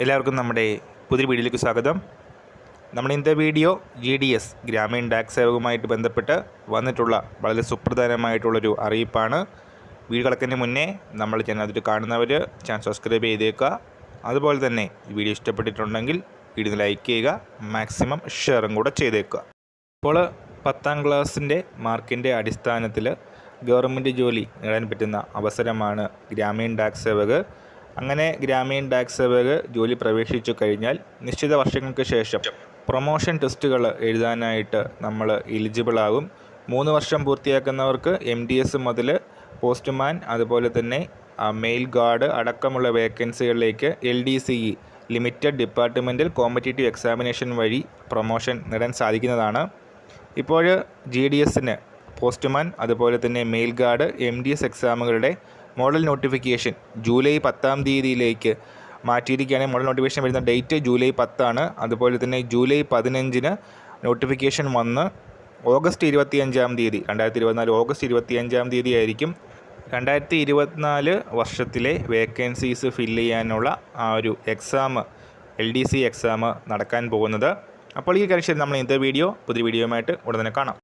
എല്ലാവർക്കും നമ്മുടെ പുതിയ വീഡിയോയിലേക്ക് സ്വാഗതം. നമ്മൾ ഇന്നത്തെ video G D S Grameen tax സേവകവുമായിട്ട് ബന്ധപ്പെട്ട് വന്നിട്ടുള്ള വളരെ സുപ്രധാനമായിട്ടുള്ളൊരു അറിയിപ്പാണ്. വീഡിയോ കളക്കുന്നതിന് മുന്നേ നമ്മൾ ചാനൽ അതിൽ കാണുന്നവർ ചാനൽ സബ്സ്ക്രൈബ് ചെയ്തേക്കുക. അതുപോലെ തന്നെ ഈ വീഡിയോ ഇഷ്ടപ്പെട്ടിട്ടുണ്ടെങ്കിൽ വീഡിയോ ലൈക്ക് ചെയ്യുക മാക്സിമം ഷെയറും കൂടെ ചെയ്തേക്കുക. ഇപ്പോൾ പത്താം ക്ലാസ്സിന്റെ മാർക്കിന്റെ അടിസ്ഥാനത്തിൽ ഗവൺമെന്റ് ജോലി നേടാൻ പറ്റുന്ന അവസരമാണ് ഗ്രാമീൺ ടാക്സ് സേവക് അങ്ങനെ ഗ്രാമീൺ ഡാക് സേവക് ജോലി പ്രവേശിച്ചു കഴിഞ്ഞാൽ നിശ്ചിത വർഷങ്ങൾക്ക് ശേഷം പ്രൊമോഷൻ ടെസ്റ്റുകൾ എഴുതാനായിട്ട് നമ്മൾ എലിജിബിൾ ആകും. മൂന്ന് വർഷം പൂർത്തിയാക്കുന്നവർക്ക് എം ഡി എസ് മുതൽ പോസ്റ്റ്മാൻ അതുപോലെ തന്നെ മെയിൽ ഗാർഡ് അടക്കമുള്ള വേക്കൻസികളിലേക്ക് L D C E limited ഡിപ്പാർട്ട്മെന്റിൽ കോമ്പറ്റേറ്റീവ് എക്സാമിനേഷൻ വഴി പ്രൊമോഷൻ നേടാൻ സാധിക്കുന്നതാണ്. ഇപ്പോൾ ജി ഡി എസിന് പോസ്റ്റ്മാൻ അതുപോലെ തന്നെ mail guard M D S എക്സാമുകളുടെ model notification July പത്താം തീയതിയിലേക്ക് മാറ്റിയിരിക്കുകയാണ് മോഡൽ നോട്ടിഫിക്കേഷൻ വരുന്ന ഡേറ്റ് ജൂലൈ പത്താണ്. അതുപോലെ തന്നെ ജൂലൈ പതിനഞ്ചിന് നോട്ടിഫിക്കേഷൻ വന്ന് ഓഗസ്റ്റ് ഇരുപത്തിയഞ്ചാം തീയതി രണ്ടായിരത്തി ഇരുപത്തിനാല് ഓഗസ്റ്റ് ഇരുപത്തിയഞ്ചാം തീയതി ആയിരിക്കും. രണ്ടായിരത്തി ഇരുപത്തിനാല് വർഷത്തിലെ വേക്കൻസീസ് ഫില്ല് ചെയ്യാനുള്ള ആ ഒരു exam L D C exam നടക്കാൻ പോകുന്നത്. അപ്പോൾ ഈ കാര്യം നമ്മൾ ഇന്നത്തെ വീഡിയോ പുതിയ വീഡിയോയുമായിട്ട് ഉടനെ കാണാം.